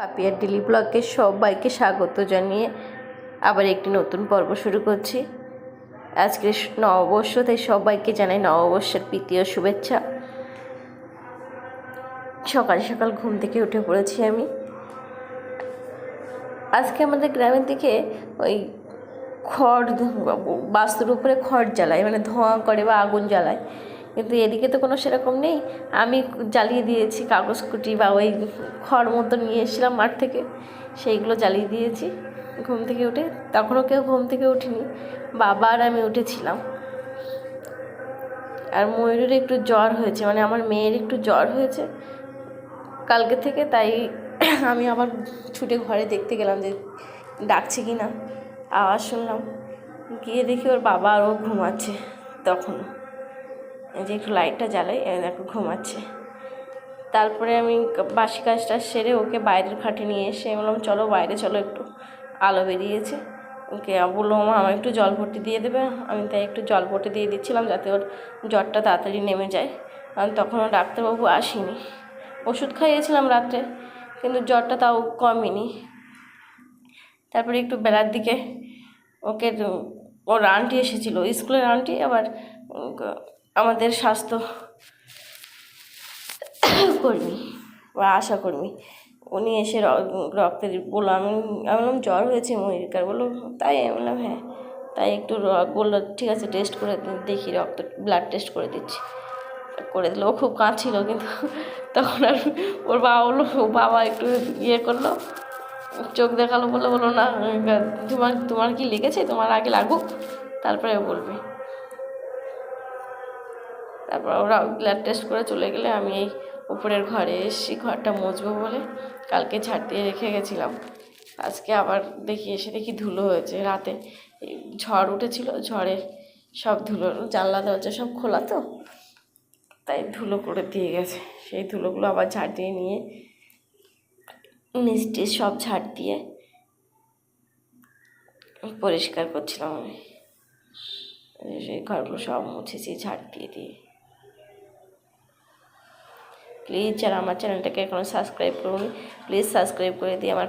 পাপিয়ার daily ব্লগে সবাইকে স্বাগত জানিয়ে আবার একটি নতুন পর্ব শুরু করছি। আজকে নববর্ষ, তাই সবাইকে জানাই নববর্ষের প্রীতীয় শুভেচ্ছা। সকাল সকাল ঘুম থেকে উঠে পড়েছি আমি। আজকে আমাদের গ্রামের দিকে ওই খড় বাস্তুর উপরে খড় জ্বালায় মানে ধোঁয়া করে বা আগুন জ্বালায়। কিন্তু এদিকে তো কোনো সেরকম নেই। আমি জ্বালিয়ে দিয়েছি কাগজ কুটি বা ওই খড় মতো নিয়ে এসেছিলাম মাঠ থেকে, সেইগুলো জ্বালিয়ে দিয়েছি ঘুম থেকে উঠে। তখনও কেউ ঘুম থেকে উঠিনি বাবা আর আমি উঠেছিলাম। আর ময়ূরের একটু জ্বর হয়েছে মানে আমার মেয়ের একটু জ্বর হয়েছে কালকে থেকে, তাই আমি আবার ছুটে ঘরে দেখতে গেলাম যে ডাকছে কি না আওয়াজ শুনলাম। গিয়ে দেখি ওর বাবা আর ও ঘুমাচ্ছে তখন যে একটু লাইটটা জ্বালাই দেখো ঘুমাচ্ছে। তারপরে আমি বাসি কাজটা সেরে ওকে বাইরের খাটে নিয়ে এসে বললাম, চলো বাইরে চলো, একটু আলো বেরিয়েছে। ওকে বলল, মা আমার একটু জল ভর্তি দিয়ে দেবে। আমি তাই একটু জল ভর্তি দিয়ে দিচ্ছিলাম যাতে ওর জ্বরটা তাড়াতাড়ি নেমে যায়। কারণ তখনও ডাক্তারবাবু আসেনি। ওষুধ খাইয়েছিলাম রাত্রে, কিন্তু জ্বরটা তাও কমেনি। তারপরে একটু বেলার দিকে ওকে, ওর আন্টি এসেছিল, স্কুলের আন্টি আবার আমাদের স্বাস্থ্য কর্মী, বা আশা কর্মী। উনি এসে রক্তের, বলল, আমি আমি বললাম, জ্বর হয়েছে ময়ূরিকার বলল, তাই? আমি বললাম হ্যাঁ। তাই একটু বলল, ঠিক আছে টেস্ট করে দেখি, রক্ত ব্লাড টেস্ট করে দিচ্ছি। করে দিল। ও খুব কাঁদছিল, কিন্তু তখন আর ওর বাবা বলল বাবা একটু ইয়ে করল, চোখ দেখাল বলে বলল, না, তোমার তোমার কি লেগেছে? তোমার আগে লাগুক, তারপরে বলবে। তারপর ওরা ব্লাড টেস্ট করে চলে গেলে আমি এই উপরের ঘরে এসেছি ঘরটা মুছবো বলে কালকে ঝাড় দিয়ে রেখে গেছিলাম। আজকে আবার দেখি, এসে দেখি ধুলো হয়েছে রাতে। ঝড় উঠেছিল, ঝড়ে সব ধুলো, জানলা, দরজা সব খোলা তো, তাই ধুলো করে দিয়ে গেছে। সেই ধুলোগুলো আবার ঝাড় দিয়ে নিয়ে মিষ্টি সব ঝাড় দিয়ে পরিষ্কার করছিলাম আমি। সেই ঘরগুলো সব মুছেছি, ঝাড় দিয়ে দিয়ে। প্লিজ যারা আমার চ্যানেলটাকে এখনও সাবস্ক্রাইব করুন প্লিজ সাবস্ক্রাইব করে দিয়ে আমার